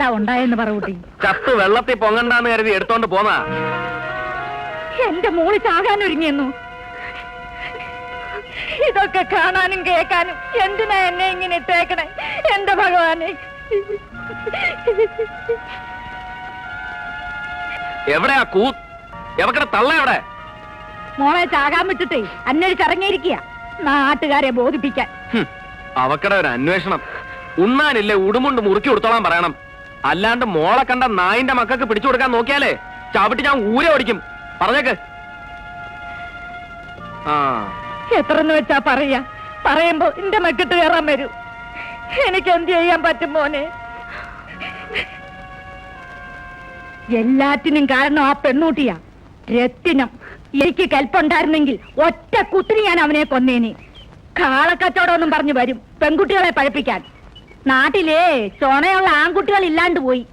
എന്താ ഉണ്ടായെന്ന് പറകൂട്ടി ചത്ത് വെള്ളത്തിൽ പൊങ്ങണ്ടാന്ന് കരുതി എടുത്തോണ്ട് പോന്നാ. എന്റെ മോൾ ചാകാൻ ഒരുങ്ങിയെന്നു ഇതൊക്കെ കാണാനും കേൾക്കാനും എന്തിനാ എന്നെ ഇങ്ങനെ ഇട്ടേക്കണേ? എന്റെ ഭഗവാനെ. എവിടെയാ കൂ എവക്കടെ തള്ള എവിടെ? മോളെ ചാകാൻ വിട്ടിട്ടേ അന്വേഷിച്ചിറങ്ങിയിരിക്കുക നാട്ടുകാരെ ബോധിപ്പിക്കാൻ. അവക്കടെ ഒരു അന്വേഷണം. ഉണ്ണാനില്ലേ ഉടുമുണ്ട് മുറുക്കി കൊടുത്തോളാൻ പറയണം. അല്ലാണ്ട് മോളെ കണ്ട നായിന്റെ മക്കൾക്ക് പിടിച്ചു കൊടുക്കാൻ നോക്കിയാലേ? ചവിട്ടി ഞാൻ ഊരെ ഓടിക്കും. പറഞ്ഞേക്ക്. ആ. എത്രന്ന് വെച്ചാ പറയാ? പറയുമ്പോ എന്റെ മക്കിട്ട് കയറാൻ വരൂ. എനിക്ക് എന്ത് ചെയ്യാൻ പറ്റും മോനെ? എല്ലാറ്റിനും കാരണം ആ പെണ്ണൂട്ടിയാ. രത്തിനം. എനിക്ക് കൽപ്പുണ്ടായിരുന്നെങ്കിൽ ഒറ്റ കുത്തിരി ഞാൻ അവനെ കൊന്നേനി. കാളക്കച്ചവടമൊന്നും പറഞ്ഞു വരും. പെൺകുട്ടികളെ പഴപ്പിക്കാൻ. നാട്ടിലേ ചൊണയുള്ള ആൺകുട്ടികൾ ഇല്ലാണ്ട് പോയി.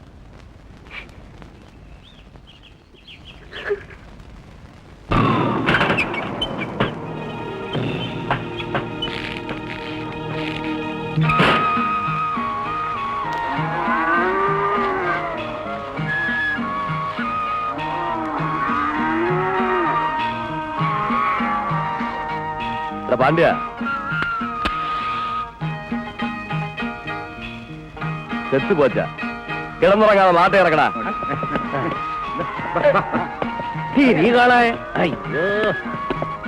പാണ്ഡ്യ. ചെത്തു പോച്ച കിടന്നുറങ്ങാതെ നാട്ടെ ഇറക്കടാ നീ കാണാ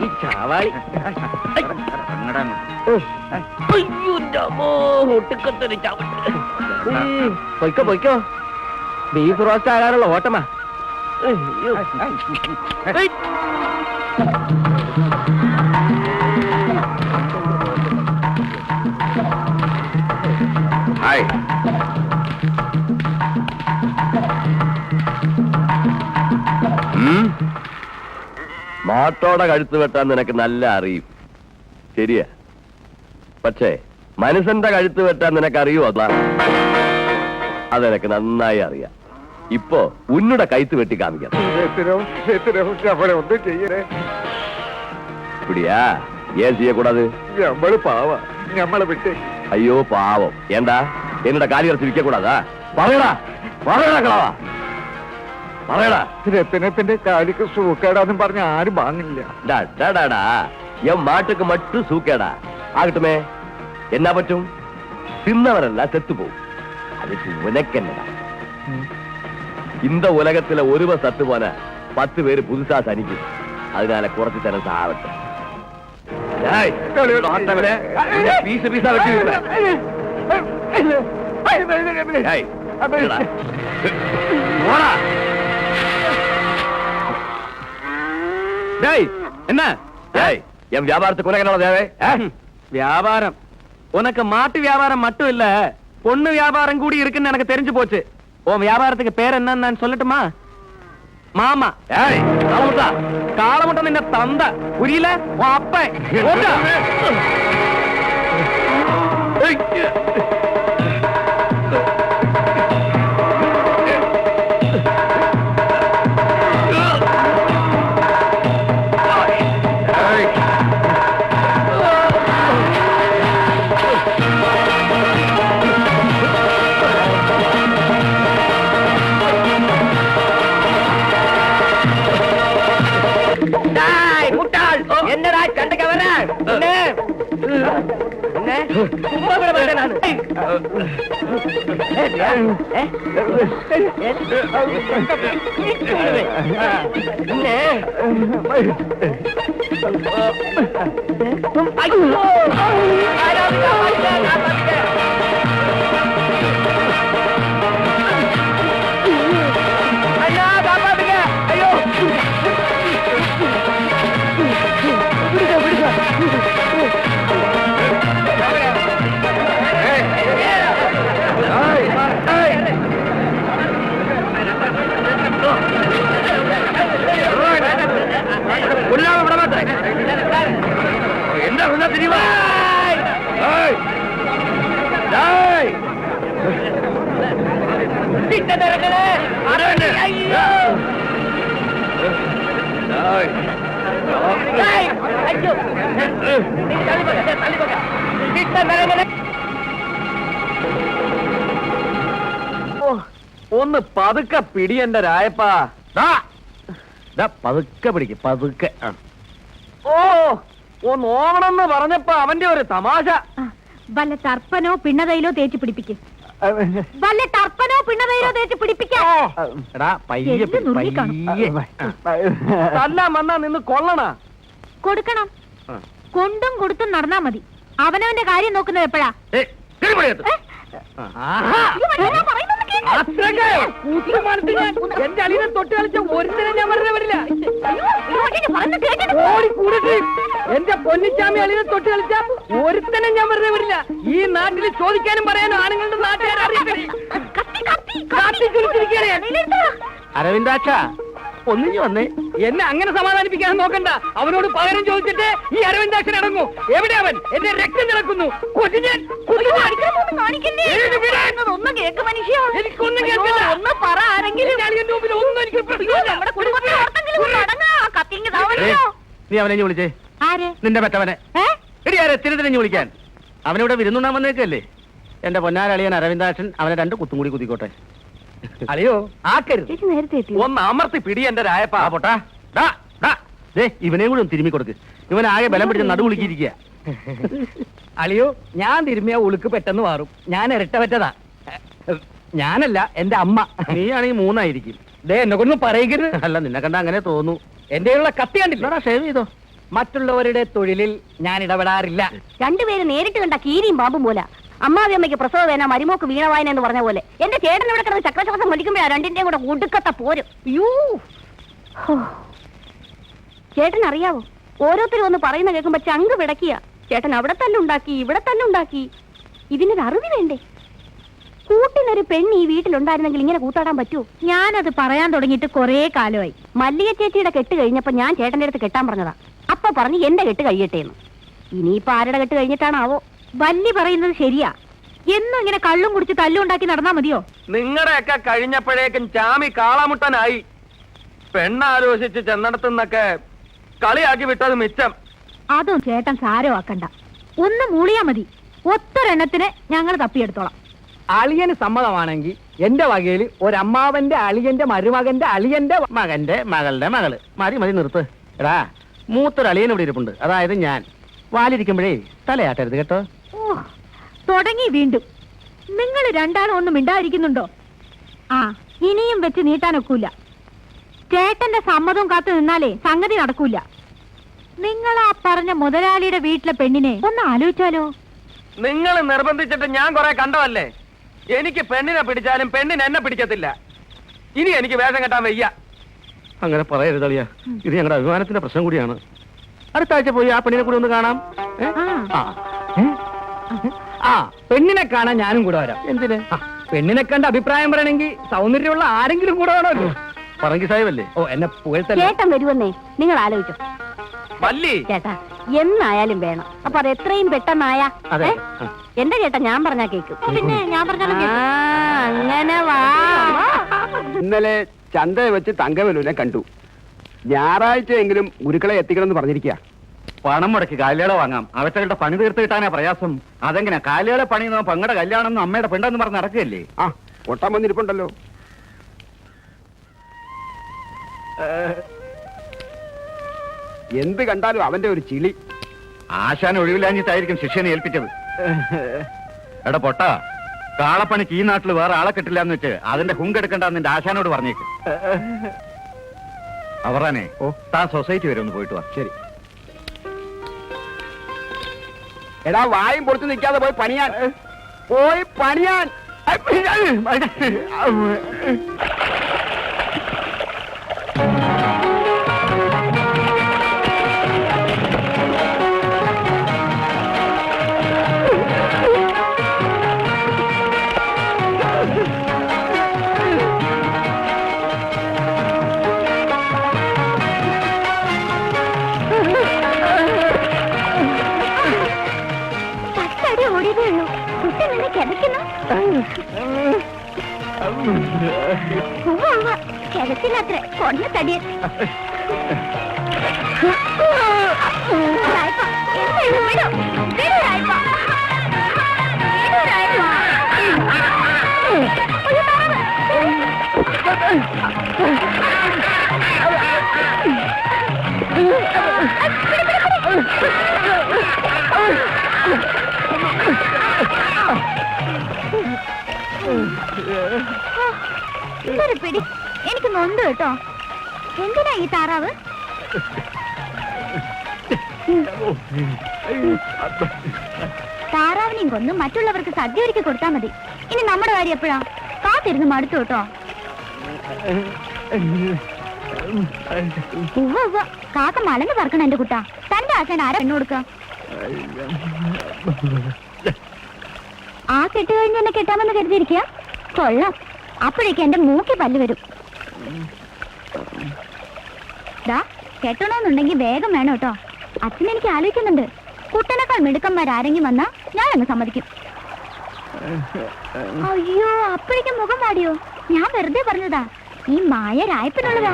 ഈ ചാവാളി. പൊയ്ക്കോ പൊയ്ക്കോ. ബീഫ് റോസ്റ്റ് ആകാനുള്ള ഓട്ടമാ. മാട്ടോടെ കഴുത്ത് വെട്ടാൻ നിനക്ക് നല്ല അറിയും. ശരിയാ. പക്ഷേ മനുഷ്യന്റെ കഴുത്ത് വെട്ടാൻ നിനക്ക് അറിയോ അതാ അതെനക്ക് നന്നായി അറിയാം. ഇപ്പോ ഉന്നുടെ കഴുത്ത് വെട്ടി കാണിക്കാം ഇപ്പിടിയാ ഏൻ ചെയ്യക്കൂടാത് പാവ. വിട്ട്. അയ്യോ പാവം. എന്താ? എന്നിട്ട് കാലി കുറച്ച് വിൽക്കക്കൂടാതാ പറയടാ. പറയടാ കളവാ. പറയടാ രത്തിനത്തിന്റെ കാലിക്ക് സൂക്കേടാന്നും പറഞ്ഞ ആരും വാങ്ങില്ല டா, டா, டா, டா. என் மாட்டுக்கு மட்டும் சூக்கேடா ஆகட்டுமே என்ன பற்றும் தின்னவரெல்லாம் செத்து போகும் அதுக்கு உனக்கு என்னடா இந்த உலகத்துல ஒருவன் சத்து போன பத்து பேரு புதுசா சனிக்கும் அதனால குறைச்சு தர சாவட்டும் டேய், ஆட்டவனே, உன்னை பீசு பீசா வெட்டி டேய், என்ன? டேய் என் வியாபாரத்துக்கு உனக்கு என்ன தேவை? வியாபாரம். உனக்கு மாட்டு வியாபாரம் மட்டும் இல்ல பொண்ணு வியாபாரம் கூடி இருக்குன்னு எனக்கு தெரிஞ்சு போச்சு. உன் வியாபாரத்துக்கு பேர் என்னன்னு நான் சொல்லட்டுமா? மாமா. ஏய் காலமுட்டா காலமுட்டம் நின்ன தந்த? புரியல? உன் அப்ப അയ്യോ ഒന്ന് പതുക്കെ പിടി എന്റെ രായപ്പാ. പതുക്കെ പിടിക്ക് പതുക്കെ. ഓ ഒന്ന് ഓവണമെന്ന് പറഞ്ഞപ്പോ അവന്റെ ഒരു തമാശ. വല്ല തർപ്പനോ പിണ്ണതയിലോ തേച്ച് പിടിപ്പിക്ക്. വല്ല തർപ്പനോ പിണ്ണതയിലോ തേച്ച് പിടിപ്പിക്കാം. എടാ പയ്യെ എല്ല് പിടി, നുറുക്കി കാണും. പയ്യെ. ആ. തല്ലാൻ വന്നാ നിന്ന് കൊള്ളണ. കൊടുക്കണം. കൊണ്ടും കൊടുത്തും നടന്നാ മതി. അവനവന്റെ കാര്യം നോക്കുന്നത് എപ്പോഴാ? എന്റെ ഞാൻ പൊന്നിച്ചാമി അളിനെ തൊട്ട് കളിച്ച ഒരുത്തനെ ഞാൻ വെറുതെ വരില്ല ഈ നാട്ടിൽ ചോദിക്കാനും പറയാനും ആണുങ്ങളുടെ നാട്ടുകാരെ. അരവിന്ദാക്ഷ ഒന്നിഞ്ഞു വന്നേ. എന്നെ അങ്ങനെ സമാധാനിപ്പിക്കാൻ നോക്കണ്ട. അവനോട് പകരം ചോദിച്ചിട്ട് ഈ അരവിന്ദാക്ഷൻ ഇറങ്ങൂ എവിടെ അവൻ? എന്റെ രക്തം നടക്കുന്നു കൊച്ചു ഞാൻ കേക്ക് മനുഷ്യ. എനിക്കൊന്നും കേൾക്കില്ല. ഒന്ന് പറ ആരെങ്കിലും. ഒന്നും എനിക്ക് നമ്മുടെ കുടുംബത്തിൽ ഓർത്തെങ്കിലും ഒന്ന് അടങ്ങാ. കത്തി ഇങ്ങ് താവല്ലോ. ഏയ്, നീ അവനെ വിളിച്ചേ. ആര്? നിന്റെ പറ്റവനെ. എടി ആരെ? തിരിഞ്ഞു വിളിക്കാൻ. അവനിവിടെ വിരുന്നുണ്ടാൻ വന്നേക്കല്ലേ? എന്റെ പൊന്നാരളിയൻ അരവിന്ദാക്ഷൻ അവനെ രണ്ട് കുത്തും കൂടി കുത്തിക്കോട്ടെ. അളിയോ ആക്കരുത്. ഒന്ന് അമർത്തി പിടി എന്റെ രായപ്പാ. പൊട്ടാ. ഇവനെയും കൂടി ഒന്ന് തിരുമ്മി കൊടുക്ക്. ഇവൻ ആകെ ബലം പിടിച്ച് നടു വിളിക്കിരിക്കുക അളിയോ ഞാൻ തിരുമ്മിയ ഉളുക്ക് പെട്ടെന്ന് മാറും ഞാൻ ഇരട്ട പറ്റതാ. ഞാനല്ല എന്റെ അമ്മ. നീയാണെങ്കിൽ മൂന്നായിരിക്കും. ദേ എന്നെ കൊണ്ട് പറയരുത് അല്ല നിന്നെ കണ്ട അങ്ങനെ തോന്നു. എന്റെ ഉള്ള കത്തി കണ്ടില്ല? ഷേവ് ചെയ്തോ. മറ്റുള്ളവരുടെ തൊഴിലിൽ ഞാൻ ഇടപെടാറില്ല. രണ്ടുപേര് നേരിട്ട് കണ്ട കീരിയും പാമ്പും പോലെ. അമ്മാവി അമ്മയ്ക്ക് പ്രസവ വേന മരുമോക്ക് വീണവായന എന്ന് പറഞ്ഞ പോലെ. എന്റെ ചേട്ടൻ ഇവിടെ കിടന്ന് ചക്രശ്വാസം വലിക്കുമ്പോഴാ രണ്ടിന്റെയും കൂടെ ഒടുക്കത്തെ പോരും. യൂ ചേട്ടൻ അറിയാവോ? ഓരോരുത്തരും ഒന്ന് പറയുന്ന കേൾക്കുമ്പോ ചങ്ക് വിടക്കിയ ചേട്ടൻ അവിടെ തന്നെ ഉണ്ടാക്കി ഇവിടെ തന്നെ ഉണ്ടാക്കി. ഇതിനൊരു അറിവ് വേണ്ടേ? കൂട്ടിനൊരു പെണ്ണ് ഈ വീട്ടിലുണ്ടായിരുന്നെങ്കിൽ ഇങ്ങനെ കൂത്താടാൻ പറ്റൂ? ഞാനത് പറയാൻ തുടങ്ങിയിട്ട് കൊറേ കാലമായി. മല്ലിക ചേച്ചിയുടെ കെട്ട് കഴിഞ്ഞപ്പോ ഞാൻ ചേട്ടന്റെ അടുത്ത് കെട്ടാൻ പറഞ്ഞതാ. അപ്പൊ പറഞ്ഞ് എന്റെ കെട്ട് കഴിയട്ടെ എന്ന് ഇനിയിപ്പോ ആരുടെ കെട്ട് കഴിഞ്ഞിട്ടാണാവോ? വല്ലി പറയുന്നത് ശരിയാ. എന്നും ഇങ്ങനെ കള്ളും കുടിച്ച് തല്ലും ഉണ്ടാക്കി നടന്നാ മതിയോ? നിങ്ങളുടെയൊക്കെ കഴിഞ്ഞപ്പോഴേക്കും ചാമി കാളമുട്ടനായി. പെണ്ണാലോചിച്ച് ചെന്നിടത്തുനിന്നൊക്കെ കളിയാക്കി വിട്ടത് മിച്ചം. അതും ചേട്ടൻ സാരമാക്കണ്ട. ഒന്ന് മൂളിയാ മതി. ഒത്തൊരെണ്ണത്തിന് ഞങ്ങൾ തപ്പിയെടുത്തോളാം. അളിയന് സമ്മതമാണെങ്കിൽ എന്റെ വകയിൽ ഒരമ്മാവന്റെ അളിയന്റെ മരുമകന്റെ അളിയന്റെ മകന്റെ മകളുടെ മകൾ. മതി മതി നിർത്ത്. എടാ മൂത്തൊരളിയൻ ഇവിടെ ഇരിപ്പുണ്ട്. അതായത് ഞാൻ. വാലിരിക്കുമ്പോഴേ തലയാട്ടരുത് കേട്ടോ. ഓ തുടങ്ങി വീണ്ടും. നിങ്ങൾ രണ്ടാളും ഒന്നും മിണ്ടാതിരിക്കുന്നുണ്ടോ? ആ ഇനിയും വെച്ച് നീട്ടാനൊക്കൂല. ചേട്ടന്റെ സമ്മതവും കാത്തു നിന്നാലേ സംഗതി നടക്കൂല. നിങ്ങൾ ആ പറഞ്ഞ മുതലാളിയുടെ വീട്ടിലെ പെണ്ണിനെ ഒന്ന് ആലോചിച്ചാലോ? നിങ്ങൾ നിർബന്ധിച്ചിട്ട് ഞാൻ കുറെ കണ്ടതല്ലേ? എനിക്ക് പെണ്ണിനെ പിടിച്ചാലും പെണ്ണിന് എന്നെ പിടിക്കത്തില്ല. ഇനി എനിക്ക് വേഷം കെട്ടാൻ വയ്യ. അങ്ങനെ പറയരുത് അളിയ. ഇത് ഞങ്ങളുടെ അഭിമാനത്തിന്റെ പ്രശ്നം കൂടിയാണ്. അടുത്ത ആഴ്ച പോയി ആ പെണ്ണിനെ കൂടി ഒന്ന് കാണാം. ഏ? ആ. ആ. ആ പെണ്ണിനെ കാണാൻ ഞാനും കൂടെ വരാം. എന്തിന്? ആ, പെണ്ണിനെ കണ്ട അഭിപ്രായം പറയണമെങ്കിൽ സൗന്ദര്യമുള്ള ആരെങ്കിലും കൂടെ വേണമല്ലോ. പറങ്കി സാഹിബല്ലേ? ഓ എന്നെ പുകഴ്ത്തല്ലേ? ചേട്ടൻ വരുമെന്നേ. നിങ്ങൾ ആലോചിച്ചോ. മല്ലി. ചേട്ടാ എന്നായാലും വേണം. അപ്പൊ അത് എത്രയും പെട്ടെന്നായാ അതെ. എന്റെ ചേട്ടാ ഞാൻ പറഞ്ഞാ കേക്കും. പിന്നെ ഞാൻ പറഞ്ഞാലും അങ്ങനെ വാ. ഇന്നലെ ചന്തയെ വെച്ച് തങ്കവലുവിനെ കണ്ടു. ഞായറാഴ്ചയെങ്കിലും ഗുരുക്കളെ എത്തിക്കണമെന്ന് പറഞ്ഞിരിക്കുക പണം മുടക്കി കാലിയാളെ വാങ്ങാം. അവറ്റകളുടെ പണി തീർത്ത് കിട്ടാനാ പ്രയാസം. അതെങ്ങനെ? കാലിയാളെ പണി പങ്ങടെ കല്യാണം എന്ന് അമ്മയുടെ പെണ്ടെന്ന് പറഞ്ഞ് നടക്കുകയല്ലേ? ആ ഒട്ടാൻ വന്നിരിപ്പുണ്ടല്ലോ. എന്ത് കണ്ടാലും അവന്റെ ഒരു ചിളി ആശാൻ ഒഴിവില്ലാഞ്ഞിട്ടായിരിക്കും ശിഷ്യനെ ഏൽപ്പിച്ചത്. എടാ പൊട്ട കാളപ്പണിക്ക് ഈ നാട്ടിൽ വേറെ ആളെ കിട്ടില്ല എന്ന് വെച്ച് അതിന്റെ ഹുങ്കെടുക്കണ്ടെന്ന് നിന്റെ ആശാനോട് പറഞ്ഞേക്ക്. അവറാനെ ഓ. താൻ സൊസൈറ്റി വരെ ഒന്ന് പോയിട്ട് വാ. ശരി. എടാ വായും പൊളിച്ചു നിൽക്കാതെ പോയി പണിയാൻ. പോയി പണിയാൻ. പത്തടി പിടി. എനിക്ക് നൊന്ത് കേട്ടോ. എന്തിനാ ഈ താറാവ്? താറാവിനെയും കൊന്ന് മറ്റുള്ളവർക്ക് സദ്യ ഒരുക്കി കൊടുത്താൽ മതി. ഇനി നമ്മുടെ കാര്യം എപ്പോഴാ? കാത്തിരുന്ന് മടുത്തു കേട്ടോ. കാക്ക മലന്ന് പറക്കണം എന്റെ കുട്ടാ. തന്റെ ആശാൻ ആരാ പെണ്ണു കൊടുക്ക? ആ കെട്ട് കഴിഞ്ഞ് എന്നെ കെട്ടാമെന്ന് കരുതിയിരിക്കുക കൊള്ളാം. അപ്പോഴേക്ക് എന്റെ മൂക്കി പല്ല് വരും. ദാ കെട്ടണമെന്നുണ്ടെങ്കിൽ വേഗം വേണം കേട്ടോ. അച്ഛൻ എനിക്ക് ആലോചിക്കുന്നുണ്ട്. കുട്ടനേക്കാൾ മിടുക്കന്മാരാരെങ്കിലും വന്നാ ഞാൻ അങ്ങ് സമ്മതിക്കും. അയ്യോ അപ്പോഴേക്കും മുഖം വാടിയോ ഞാൻ വെറുതെ പറഞ്ഞതാ. ഈ മായ രായപ്പിനുള്ളതാ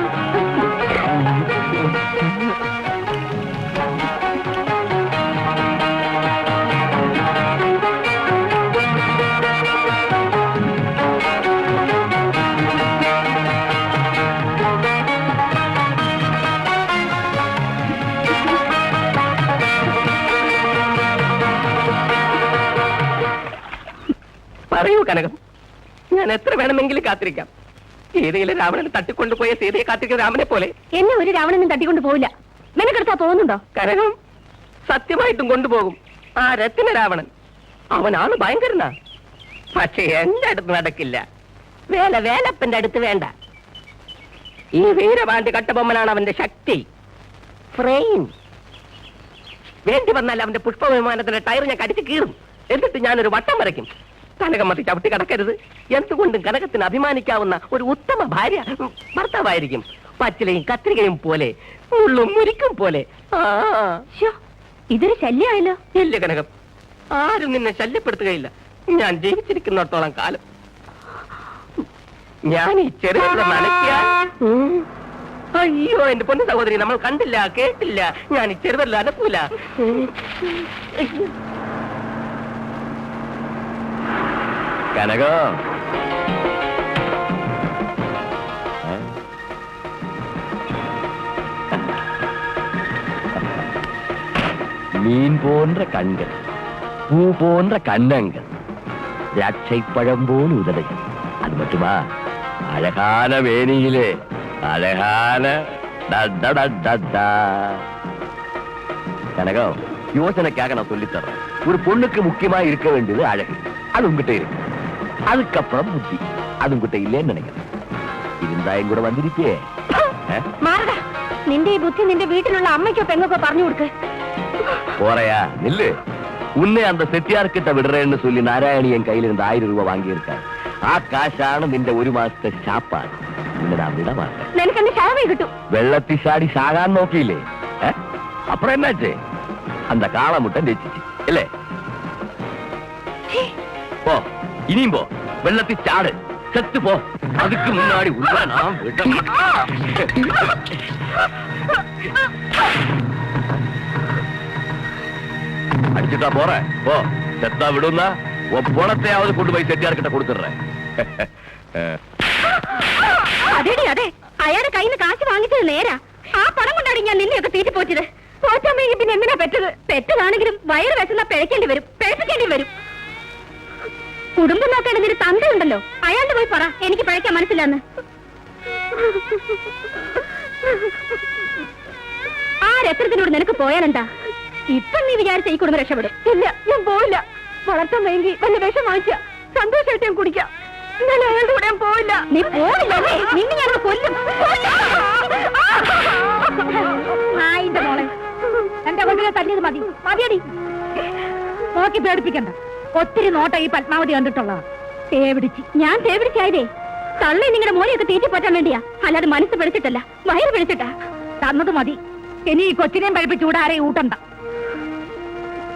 കനകം. ഞാൻ എത്ര വേണമെങ്കിലും കാത്തിരിക്കാം. സീതയിലെ രാവണനെ തട്ടിക്കൊണ്ടുപോയ സീതയെ കാത്തിരിക്കുന്ന രാമനെ പോലെ. എന്നെ ഒരു രാവണനും തട്ടിക്കൊണ്ട് പോവില്ല. മെനക്കെടുത്താ പോകുന്നുണ്ടോ? കനകം സത്യമായിട്ടും കൊണ്ടുപോകും. ആ രത്തിന രാവണൻ. അവനാണ് ഭയങ്കരനാ. പക്ഷെ എന്റെ അടുത്ത് നടക്കില്ല. വേല വേലപ്പന്റെ അടുത്ത് വേണ്ട. ഈ വീരവാണ്ടി കട്ടബൊമ്മനാണ് അവന്റെ ശക്തി. ഫ്രെയിം. വേണ്ടി വന്നാൽ അവന്റെ പുഷ്പവിമാനത്തിന്റെ ടയർ ഞാൻ കടിച്ചു കീറും. എന്നിട്ട് ഞാനൊരു വട്ടം വരയ്ക്കും. കനകമ്മത്തി ചവിട്ടി കിടക്കരുത്. എന്തുകൊണ്ടും കനകത്തിന് അഭിമാനിക്കാവുന്ന ഒരു ഉത്തമ ഭാര്യ ഭർത്താവായിരിക്കും. പച്ചിലയും കത്രികയും പോലെ മുള്ളും മുരിക്കും പോലെ. ആ. ഇതൊരു ശല്യമായല്ലോ. ഇല്ല കനകം. ആരും നിന്നെ ശല്യപ്പെടുത്തുകയില്ല. ഞാൻ ജീവിച്ചിരിക്കുന്നിടത്തോളം കാലം. ഞാൻ ഈ ചെറിയ നനയ്ക്കാൻ അയ്യോ എന്റെ പൊന്നു സഹോദരി നമ്മൾ കണ്ടില്ല കേട്ടില്ല. ഞാൻ ഈ ചെറുതല്ല അനക്കൂല. கனகம் மீன் போன்ற கண்கள் பூ போன்ற கண்ணங்கள் திராட்சை பழம் போல் உதடுகள். அது மட்டுமா? அழகான வேணியிலே அழகான கனகம் யோசனைக்காக நான் சொல்லித்தரேன் ஒரு பொண்ணுக்கு முக்கியமா இருக்க வேண்டியது அழகு. அது உங்ககிட்ட இருக்கு. அதுக்கப்புறம் புத்தி. அதுங்கிட்ட இல்லைன்னு நினைக்கிறேன். இருந்தா என் கூட வந்திருப்பியே. മാറുക നിന്റെ ഈ ബുദ്ധി നിന്റെ വീട്ടിലുള്ള അമ്മയ്ക്കോ പെങ്ങൊക്കെ പറഞ്ഞു കൊടുക്ക്. போறையா நில்லு ഉന്നെ அந்த செட்டியார்கிட்ட விடுறேன்னு சொல்லி நாராயணி என் கையில രൂപ ஆயிரம் ரூபாய் ആ കാശാണ് നിന്റെ ഒരു മാസത്തെ ശാപ്പാണ്. നിന്നെ ഞാൻ വിടമാക്കാം നിനക്ക് എന്നെ ശവമേ കിട്ടൂ. വെള്ളത്തിൽ ചാടി ചാകാൻ നോക്കിയില്ലേ? ഏ? അപ്പുറം എന്നാച്ചേ അന്ത കാളമുട്ടൻ രചിച്ചു അല്ലേ ഓ போ இனியும் போ வெள்ளத்தில் சாடு செத்து போ அதுக்கு முன்னாடி உள்ள நான் விட அடிச்சுட்டா போறேன் போ செத்தா விடுன்னா உன் பணத்தையாவது கொண்டு போய் செட்டியார்கிட்ட கொடுத்துடுறேன் അതെടി അതെ അയാളുടെ കയ്യിൽ നിന്ന് കാശ് വാങ്ങിച്ചത് നേരാ ആ പണം കൊണ്ടാണ് ഞാൻ നിന്നെയൊക്കെ തീറ്റി പോച്ചത് പോച്ചമ്മയെങ്കിൽ പിന്നെ എന്തിനാ പെറ്റത് പെറ്റതാണെങ്കിലും വയറ് വിശന്ന പിഴക്കേണ്ടി വരും പിഴപ്പിക്കേണ്ടി വരും കുടുംബം നോക്കേണ്ട നിന്റെ തന്തയുണ്ടല്ലോ അയാളുടെ പോയി പറ. എനിക്ക് പഴയ്ക്കാൻ മനസ്സിലാന്ന് ആ രത്നത്തിനോട് നിനക്ക് പോയാലെന്താ? ഇപ്പം നീ വിചാരിച്ച ഈ കുടുംബം രക്ഷപ്പെടും. ഇല്ല ഞാൻ പോയില്ല വളർത്താൻ വേണ്ടി വല്ല വിഷം വാങ്ങിച്ച സന്തോഷമായിട്ട് ഞാൻ കുടിക്കാം. ഞാൻ അയാളുടെ കൂടെ ഞാൻ പോയില്ല നീ പോയില്ലേ നിന്നെ ഞാൻ കൊല്ലും. നായിന്റെ മോളെ. എന്റെ കൊണ്ടിനെ തല്ലിയത് മതി. മതിയടി. നോക്കി പേടിപ്പിക്കണ്ട. ഒത്തിരി നോട്ട ഈ പത്മാവതി കണ്ടിട്ടുള്ളതാ തേവിടിച്ച് ഞാൻ തേവിടിച്ചായതേ തള്ളി നിങ്ങളുടെ മോനെയൊക്കെ തീറ്റി പോറ്റാൻ വേണ്ടിയാ. അല്ലാതെ മനസ്സ് പിടിച്ചിട്ടല്ല. വയറ് പിടിച്ചിട്ടാ. തന്നത് മതി. ഇനി ഈ കൊച്ചിനെയും പഴിപ്പിച്ച് ഊട്ടണ്ട